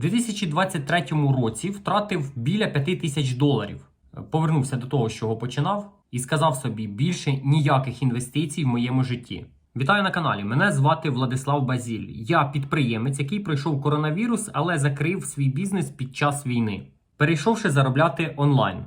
2023 році втратив біля 5 тисяч доларів. Повернувся до того, з чого починав, і сказав собі більше ніяких інвестицій в моєму житті. Вітаю на каналі. Мене звати Владислав Базіль. Я підприємець, який пройшов коронавірус, але закрив свій бізнес під час війни, перейшовши заробляти онлайн.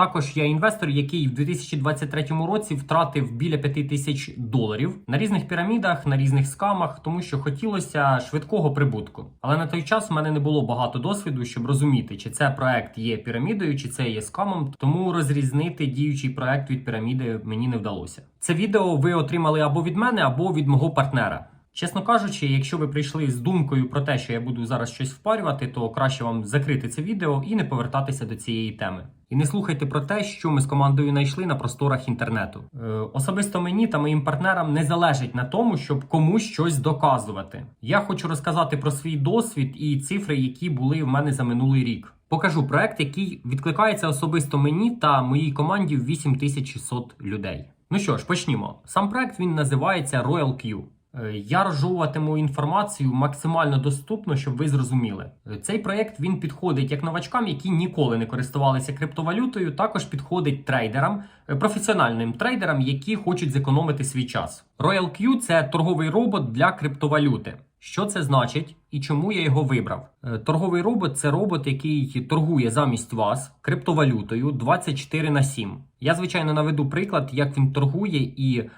Також я інвестор, який в 2023 році втратив біля 5 тисяч доларів на різних пірамідах, на різних скамах, тому що хотілося швидкого прибутку. Але на той час в мене не було багато досвіду, щоб розуміти, чи це проект є пірамідою, чи це є скамом. Тому розрізнити діючий проект від піраміди мені не вдалося. Це відео ви отримали або від мене, або від мого партнера. Чесно кажучи, якщо ви прийшли з думкою про те, що я буду зараз щось впарювати, то краще вам закрити це відео і не повертатися до цієї теми. І не слухайте про те, що ми з командою знайшли на просторах інтернету. Е, особисто мені та моїм партнерам не залежить на тому, щоб комусь щось доказувати. Я хочу розказати про свій досвід і цифри, які були в мене за минулий рік. Покажу проект, який відкликається особисто мені та моїй команді в 8600 людей. Ну що ж, почнімо. Сам проект він називається Royal Q. Е, Я розжовуватиму інформацію максимально доступно, щоб ви зрозуміли. Е, Цей проєкт він підходить як новачкам, які ніколи не користувалися криптовалютою. Також підходить трейдерам, е, професіональним трейдерам, які хочуть зекономити свій час. Royal Q – це торговий робот для криптовалюти. Що це значить і чому я його вибрав? Торговий робот це робот, який торгує замість вас криптовалютою 24 на 7. Я звичайно наведу приклад, як він торгує і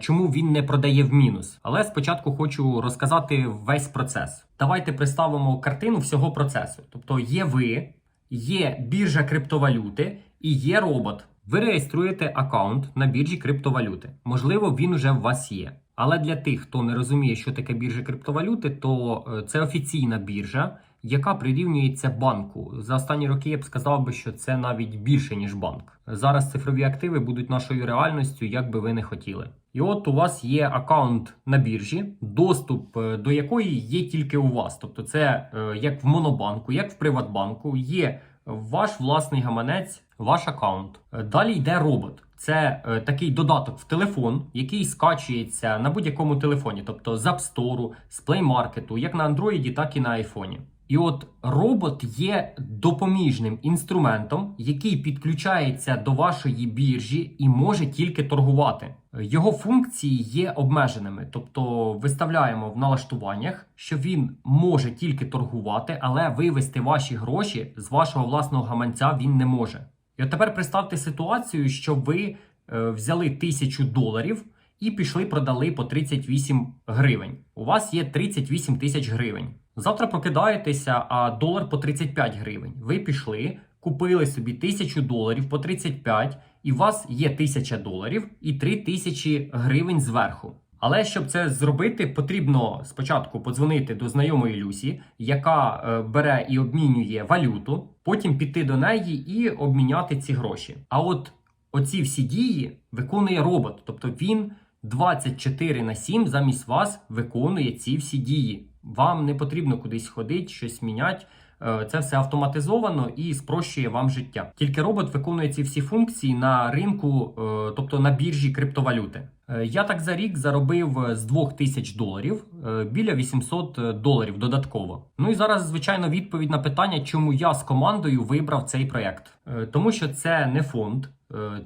чому він не продає в мінус. Але спочатку хочу розказати весь процес. Давайте представимо картину всього процесу. Тобто є ви, є біржа криптовалюти і є робот. Ви реєструєте аккаунт на біржі криптовалюти. Можливо, він вже у вас є. Але для тих, хто не розуміє, що таке біржа криптовалюти, то е, це офіційна біржа, яка прирівнюється банку. За останні роки я б сказав би, що це навіть більше ніж банк. Зараз цифрові активи будуть нашою реальністю, як би ви не хотіли. І от у вас є аккаунт на біржі, доступ е, до якої є тільки у вас. Тобто, це е, як в монобанку, як в Приватбанку, є ваш власний гаманець, ваш аккаунт. Е, Далі йде робот. Це е, такий додаток в телефон, який скачується на будь-якому телефоні, тобто з App Store, з Play Market, як на Android, так і на iPhone. І от робот є допоміжним інструментом, який підключається до вашої біржі і може тільки торгувати. Його функції є обмеженими, тобто виставляємо в налаштуваннях, що він може тільки торгувати, але вивести ваші гроші з вашого власного гаманця він не може. І от тепер представте ситуацію, що ви е, взяли тисячу доларів і пішли продали по 38 гривень. У вас є 38 тисяч гривень. Завтра прокидаєтеся, а долар по 35 гривень. Ви пішли, купили собі тисячу доларів по 35, і у вас є тисяча доларів і 3 тисячі гривень зверху. Але щоб це зробити, потрібно спочатку подзвонити до знайомої Люсі, яка е, бере і обмінює валюту, потім піти до неї і обміняти ці гроші. А от оці всі дії виконує робот, тобто він 24 на 7 замість вас виконує ці всі дії. Вам не потрібно кудись ходити, щось міняти. Е, Це все автоматизовано і спрощує вам життя. Тільки робот виконує ці всі функції на ринку, е, тобто на біржі криптовалюти. Е, Я так за рік заробив з 2000 доларів біля 800 доларів додатково. Ну і зараз, звичайно, відповідь на питання, чому я з командою вибрав цей проект. Тому що це не фонд,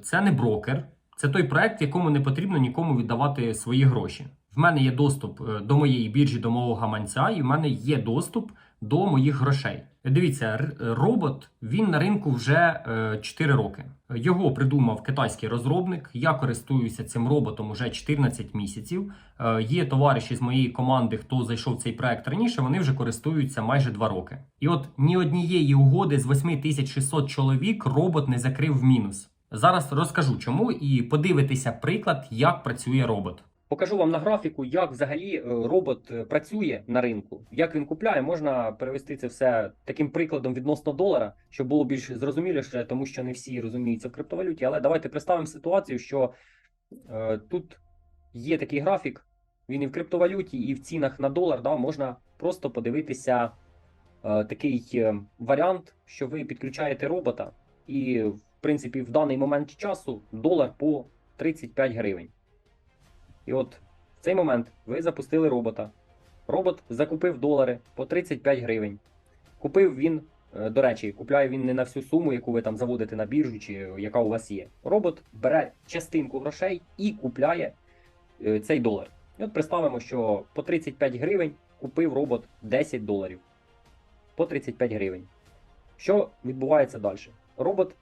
це не брокер, це той проект, якому не потрібно нікому віддавати свої гроші. В мене є доступ е, до моєї біржі, до мого гаманця, і в мене є доступ до моїх грошей. Дивіться, робот він на ринку вже е, 4 роки. Його придумав китайський розробник. Я користуюся цим роботом уже 14 місяців. Е, є товариші з моєї команди, хто зайшов в цей проект раніше. Вони вже користуються майже 2 роки. І от ні однієї угоди з 8600 чоловік робот не закрив в мінус. Зараз розкажу чому і подивитися приклад, як працює робот. Покажу вам на графіку, як взагалі е, робот е, працює на ринку. Як він купляє, можна перевести це все таким прикладом відносно долара, щоб було більш зрозуміліше, тому що не всі розуміються в криптовалюті. Але давайте представимо ситуацію, що е, тут є такий графік, він і в криптовалюті, і в цінах на долар. Да, можна просто подивитися е, такий е, варіант, що ви підключаєте робота, і принципі в даний момент часу долар по 35 гривень. І от в цей момент ви запустили робота. Робот закупив долари по 35 гривень. Купив він, е, до речі, купляє він не на всю суму, яку ви там заводите на біржу, чи яка у вас є. Робот бере частинку грошей і купляє е, цей долар. І от представимо, що по 35 гривень купив робот 10 доларів. По 35 гривень. Що відбувається далі? Робот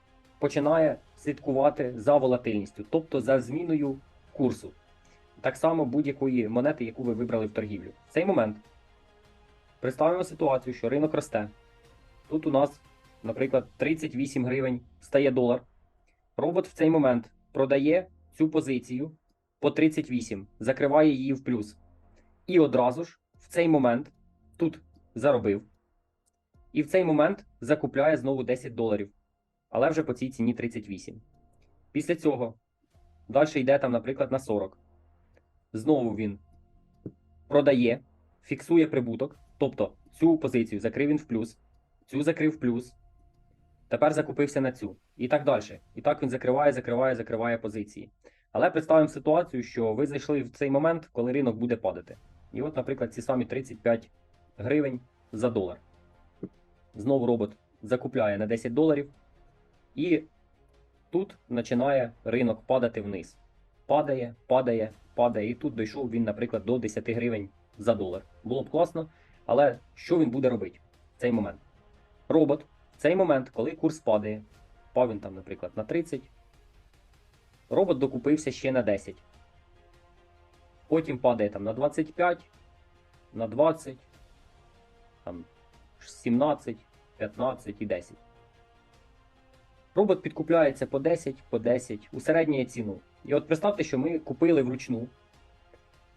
починає слідкувати за волатильністю, тобто за зміною курсу. Так само будь-якої монети, яку ви вибрали в торгівлю. В цей момент представимо ситуацію, що ринок росте. Тут у нас, наприклад, 38 гривень стає долар. Робот в цей момент продає цю позицію по 38, закриває її в плюс. І одразу ж в цей момент тут заробив. І в цей момент закупляє знову 10 доларів. Але вже по цій ціні 38. Після цього далі йде там, наприклад, на 40. Знову він продає, фіксує прибуток. Тобто цю позицію закрив він в плюс, цю закрив в плюс. Тепер закупився на цю. І так далі. І так він закриває, закриває, закриває позиції. Але представимо ситуацію, що ви зайшли в цей момент, коли ринок буде падати. І от, наприклад, ці самі 35 гривень за долар. Знову робот закупляє на 10 доларів. І тут починає ринок падати вниз. Падає, падає, падає. І тут дійшов він, наприклад, до 10 гривень за долар. Було б класно, але що він буде робити в цей момент? Робот в цей момент, коли курс падає, впав він там, наприклад, на 30, робот докупився ще на 10. Потім падає там на 25, на 20, там 17, 15 і 10. Робот підкупляється по 10, по 10 у середню ціну. І от представте, що ми купили вручну.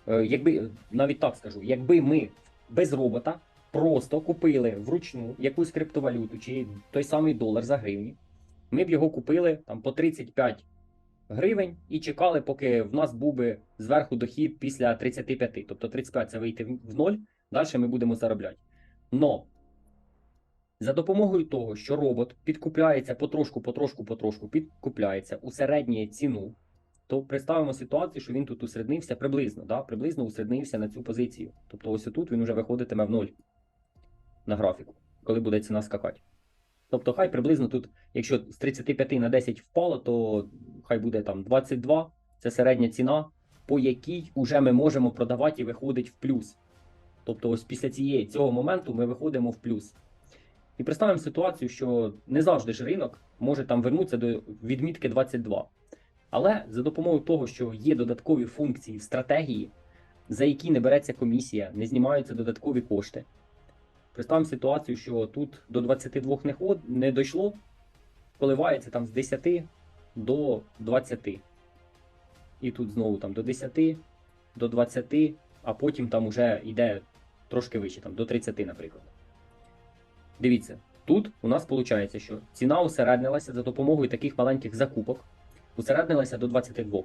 Е, Якби навіть так скажу, якби ми без робота просто купили вручну якусь криптовалюту чи той самий долар за гривні, ми б його купили там по 35 гривень і чекали, поки в нас був би зверху дохід після 35. Тобто 35 це вийти в ноль, далі ми будемо заробляти. Но за допомогою того, що робот підкупляється потрошку, потрошку, потрошку, підкупляється у середню ціну, то представимо ситуацію, що він тут усереднився приблизно, да? приблизно усереднився на цю позицію. Тобто ось тут він вже виходитиме в ноль на графіку, коли буде ціна скакати. Тобто, хай приблизно тут, якщо з 35 на 10 впало, то хай буде там 22, це середня ціна, по якій вже ми можемо продавати і виходить в плюс. Тобто, ось після цієї, цього моменту ми виходимо в плюс. І представимо ситуацію, що не завжди ж ринок може там вернутися до відмітки 22. Але за допомогою того, що є додаткові функції в стратегії, за які не береться комісія, не знімаються додаткові кошти. Представимо ситуацію, що тут до 22 не, ход, не дійшло, коливається там з 10 до 20. І тут знову там до 10, до 20, а потім там уже йде трошки вище, там до 30, наприклад. Дивіться, тут у нас виходить, що ціна усереднилася за допомогою таких маленьких закупок, усереднилася до 22.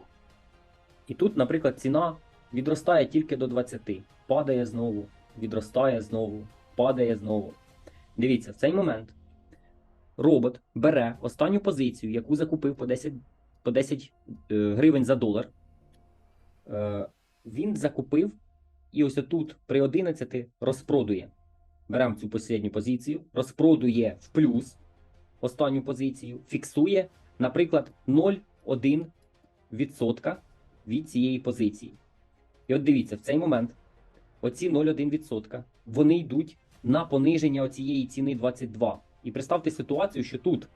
І тут, наприклад, ціна відростає тільки до 20, падає знову, відростає знову, падає знову. Дивіться, в цей момент робот бере останню позицію, яку закупив по 10, по 10 е, гривень за долар. Е, він закупив і ось тут при 11 розпродує. Беремо цю останню позицію, розпродує в плюс останню позицію, фіксує, наприклад, 0,1% від цієї позиції. І от дивіться, в цей момент оці 0,1% вони йдуть на пониження цієї ціни 22. І представте ситуацію, що тут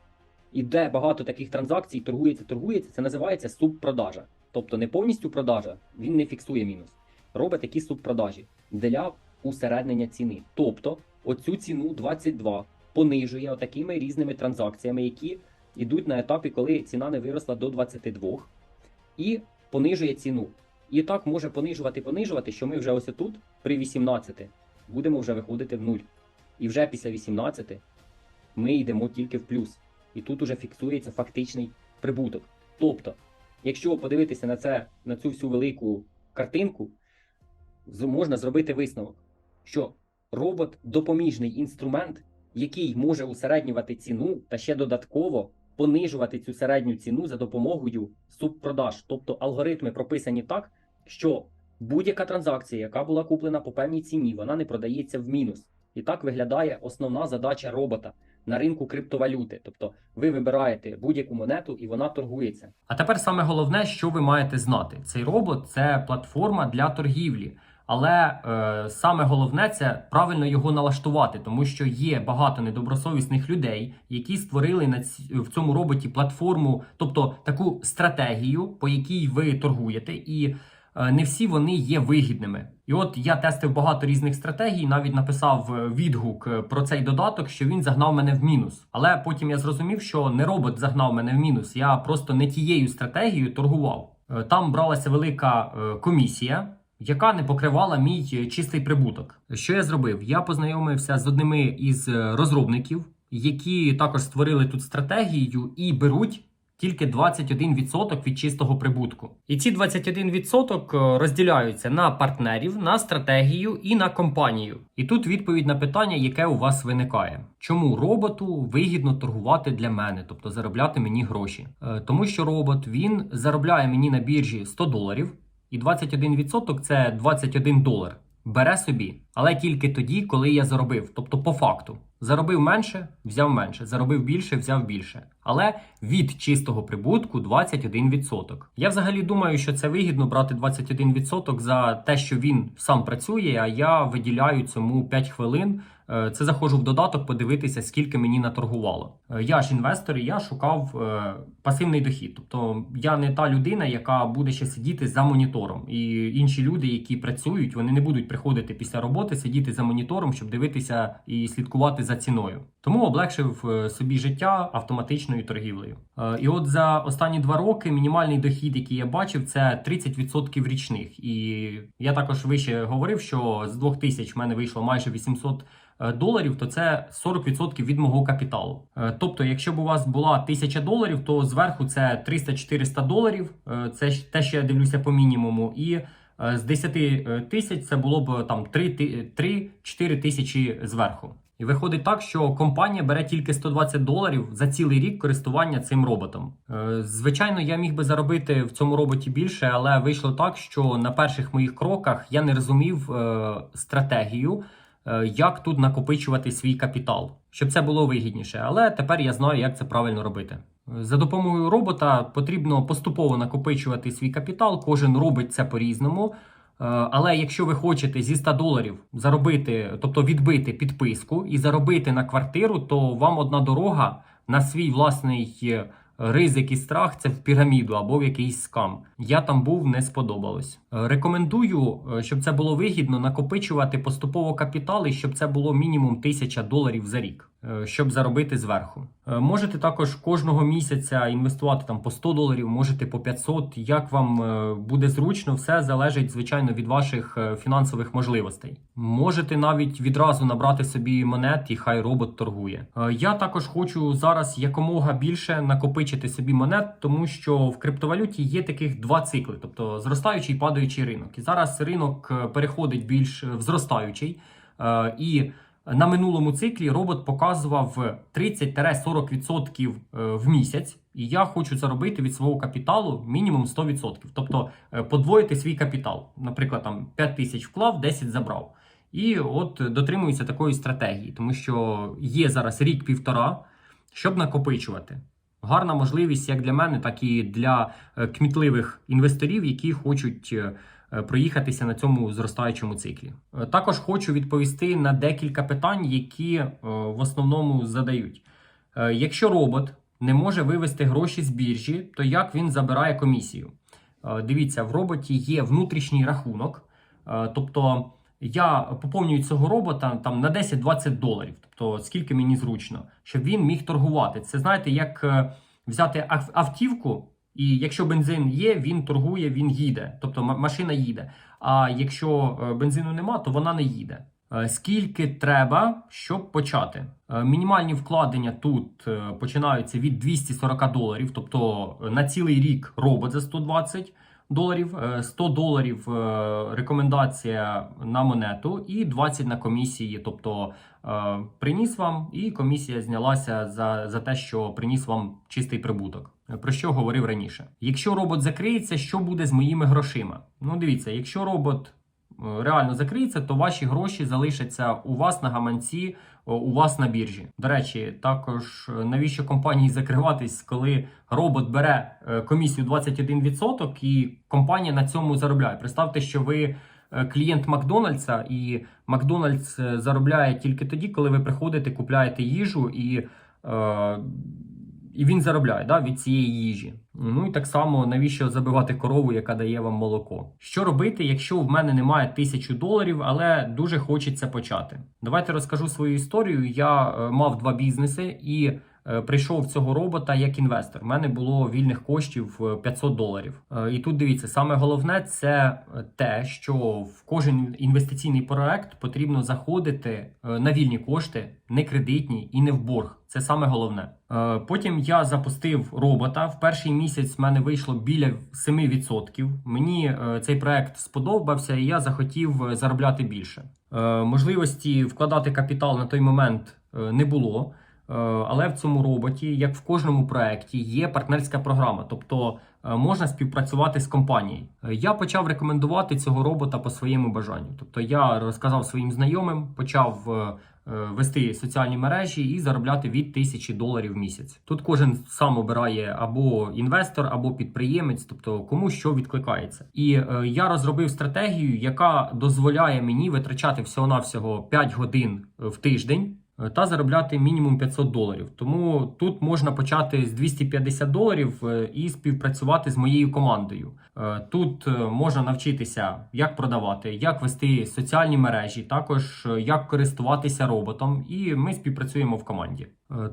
іде багато таких транзакцій, торгується, торгується, це називається субпродажа. Тобто не повністю продажа, він не фіксує мінус. Робить такі субпродажі для усереднення ціни. Тобто оцю ціну 22 понижує отакими різними транзакціями, які йдуть на етапі, коли ціна не виросла до 22, і понижує ціну. І так може понижувати, понижувати, що ми вже ось тут при 18 будемо вже виходити в нуль. І вже після 18 ми йдемо тільки в плюс. І тут уже фіксується фактичний прибуток. Тобто, якщо подивитися на це, на цю всю велику картинку, можна зробити висновок, що робот допоміжний інструмент, який може усереднювати ціну та ще додатково понижувати цю середню ціну за допомогою субпродаж. Тобто алгоритми прописані так, що будь-яка транзакція, яка була куплена по певній ціні, вона не продається в мінус. І так виглядає основна задача робота на ринку криптовалюти. Тобто ви вибираєте будь-яку монету і вона торгується. А тепер саме головне, що ви маєте знати: цей робот це платформа для торгівлі. Але е, саме головне це правильно його налаштувати, тому що є багато недобросовісних людей, які створили на ці, в цьому роботі платформу, тобто таку стратегію, по якій ви торгуєте, і е, не всі вони є вигідними. І от я тестив багато різних стратегій, навіть написав е, відгук е, про цей додаток, що він загнав мене в мінус. Але потім я зрозумів, що не робот загнав мене в мінус. Я просто не тією стратегією торгував. Е, Там бралася велика комісія. Яка не покривала мій е, чистий прибуток. Що я зробив? Я познайомився з одними із е, розробників, які також створили тут стратегію і беруть тільки 21% від чистого прибутку. І ці 21% е, розділяються на партнерів, на стратегію і на компанію. І тут відповідь на питання, яке у вас виникає: чому роботу вигідно торгувати для мене, тобто заробляти мені гроші? Тому що робот він заробляє мені на біржі 100 доларів. І 21% це 21 долар. Бере собі, але тільки тоді, коли я заробив. Тобто, по факту, заробив менше, взяв менше, заробив більше, взяв більше. Але від чистого прибутку 21%. Я взагалі думаю, що це вигідно брати 21% за те, що він сам працює, а я виділяю цьому 5 хвилин. Е, Це заходжу в додаток, подивитися, скільки мені наторгувало. Е, Я ж інвестор, і я шукав е, пасивний дохід. Тобто я не та людина, яка буде ще сидіти за монітором. І інші люди, які працюють, вони не будуть приходити після роботи, сидіти за монітором, щоб дивитися і слідкувати за ціною. Тому облегшив собі життя автоматичною торгівлею. І от за останні два роки мінімальний дохід, який я бачив, це 30% річних. І я також вище говорив, що з 2000 в мене вийшло майже 800 е, доларів, то це 40% від мого капіталу. Е, Тобто, якщо б у вас була 1000 доларів, то зверху це 300-400 доларів. Е, Це те, що я дивлюся по мінімуму. І е, з 10 тисяч це було б там 3-4 тисячі зверху. І виходить так, що компанія бере тільки 120 доларів за цілий рік користування цим роботом. Е, Звичайно, я міг би заробити в цьому роботі більше, але вийшло так, що на перших моїх кроках я не розумів е, стратегію, е, як тут накопичувати свій капітал, щоб це було вигідніше. Але тепер я знаю, як це правильно робити. За допомогою робота потрібно поступово накопичувати свій капітал. Кожен робить це по-різному. Е, Але якщо ви хочете зі 100 доларів заробити, тобто відбити підписку і заробити на квартиру, то вам одна дорога на свій власний е, ризик і страх це в піраміду або в якийсь скам. Я там був, не сподобалось. Е, Рекомендую, е, щоб це було вигідно, накопичувати поступово капітали, щоб це було мінімум 1000 доларів за рік. Е, Щоб заробити зверху, Е, можете також кожного місяця інвестувати там по 100 доларів, можете по 500, Як вам е, буде зручно, все залежить звичайно від ваших фінансових можливостей. Можете навіть відразу набрати собі монет, і хай робот торгує. Я також хочу зараз якомога більше накопичити собі монет, тому що в криптовалюті є таких два цикли, тобто зростаючий і падаючий ринок. І зараз ринок переходить більш в зростаючий. І на минулому циклі робот показував 30-40% е, в місяць, і я хочу заробити від свого капіталу мінімум 100%. Тобто е, подвоїти свій капітал. Наприклад, там 5 тисяч вклав, 10 забрав. І от дотримуюся такої стратегії, тому що є зараз рік-півтора, щоб накопичувати. Гарна можливість як для мене, так і для е, кмітливих інвесторів, які хочуть проїхатися на цьому зростаючому циклі. Е, Також хочу відповісти на декілька питань, які е, в основному задають. Е, Якщо робот не може вивести гроші з біржі, то як він забирає комісію? Е, Дивіться, в роботі є внутрішній рахунок, Е, тобто я поповнюю цього робота там на 10-20 доларів, тобто скільки мені зручно, щоб він міг торгувати. Це знаєте, як е, взяти автівку, і якщо бензин є, він торгує, він їде, тобто машина їде. А якщо е, бензину нема, то вона не їде. Е, Скільки треба, щоб почати? Е, Мінімальні вкладення тут е, починаються від 240 доларів, тобто на цілий рік робот за 120 доларів, е, 100 доларів рекомендація на монету і 20 на комісії. Тобто приніс вам, і комісія знялася за, за те, що приніс вам чистий прибуток. Про що говорив раніше? Якщо робот закриється, що буде з моїми грошима? Ну, дивіться, якщо робот реально закриється, то ваші гроші залишаться у вас на гаманці, у вас на біржі. До речі, також е, навіщо компанії закриватись, коли робот бере е, комісію 21% і компанія на цьому заробляє. Представте, що ви е, клієнт Макдональдса, і Макдональдс е, заробляє тільки тоді, коли ви приходите, купляєте їжу і. е, І він заробляє да, від цієї їжі. Ну і так само навіщо забивати корову, яка дає вам молоко? Що робити, якщо в мене немає тисячу доларів, але дуже хочеться почати? Давайте розкажу свою історію. Я е, мав два бізнеси і прийшов цього робота як інвестор. У мене було вільних коштів е, 500 доларів. Е, І тут дивіться, саме головне це е, те, що в кожен інвестиційний проект потрібно заходити е, на вільні кошти, не кредитні і не в борг. Це саме головне. Е, Потім я запустив робота. В перший місяць в мене вийшло біля 7%. Мені е, цей проект сподобався, і я захотів е, заробляти більше. Е, Можливості вкладати капітал на той момент е, не було. Е, Але в цьому роботі, як в кожному проекті, є партнерська програма, тобто е, можна співпрацювати з компанією. Е, Я почав рекомендувати цього робота по своєму бажанню. Тобто я розказав своїм знайомим, почав вести соціальні мережі і заробляти від тисячі доларів в місяць. Тут кожен сам обирає або інвестор, або підприємець, тобто кому що відкликається. І я розробив стратегію, яка дозволяє мені витрачати всього-навсього 5 годин в тиждень. Е, Та заробляти мінімум 500 доларів. Тому тут можна почати з 250 доларів е, і співпрацювати з моєю командою. Е, Тут можна навчитися, як продавати, як вести соціальні мережі, також як користуватися роботом, і ми співпрацюємо в команді.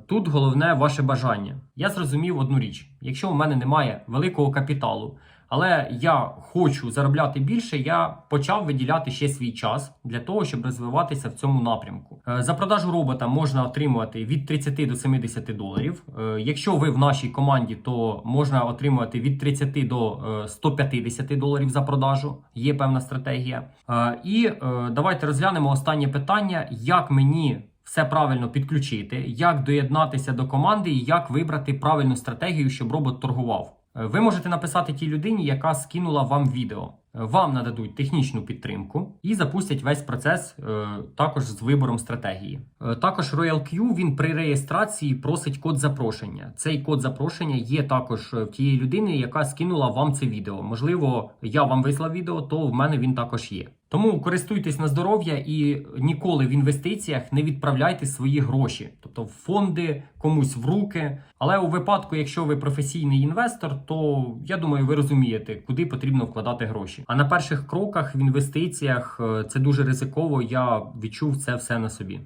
Тут головне ваше бажання. Я зрозумів одну річ: якщо у мене немає великого капіталу, але я хочу заробляти більше, я почав виділяти ще свій час для того, щоб розвиватися в цьому напрямку. Е, За продажу робота можна отримувати від 30 до 70 доларів. Е, Якщо ви в нашій команді, то можна отримувати від 30 до е, 150 доларів за продажу. Є певна стратегія. Е, І е, давайте розглянемо останнє питання: як мені. Все правильно підключити, як доєднатися до команди і як вибрати правильну стратегію, щоб робот торгував. Е, Ви можете написати тій людині, яка скинула вам відео. Вам нададуть технічну підтримку і запустять весь процес е, також з вибором стратегії. Е, Також RoyalQ він при реєстрації просить код запрошення. Цей код запрошення є також е, в тієї людини, яка скинула вам це відео. Можливо, я вам вислав відео, то в мене він також є. Тому користуйтесь на здоров'я і ніколи в інвестиціях не відправляйте свої гроші, тобто в фонди комусь в руки. Але у випадку, якщо ви професійний інвестор, то я думаю, ви розумієте, куди потрібно вкладати гроші. А на перших кроках в інвестиціях е, це дуже ризиково. Я відчув це все на собі.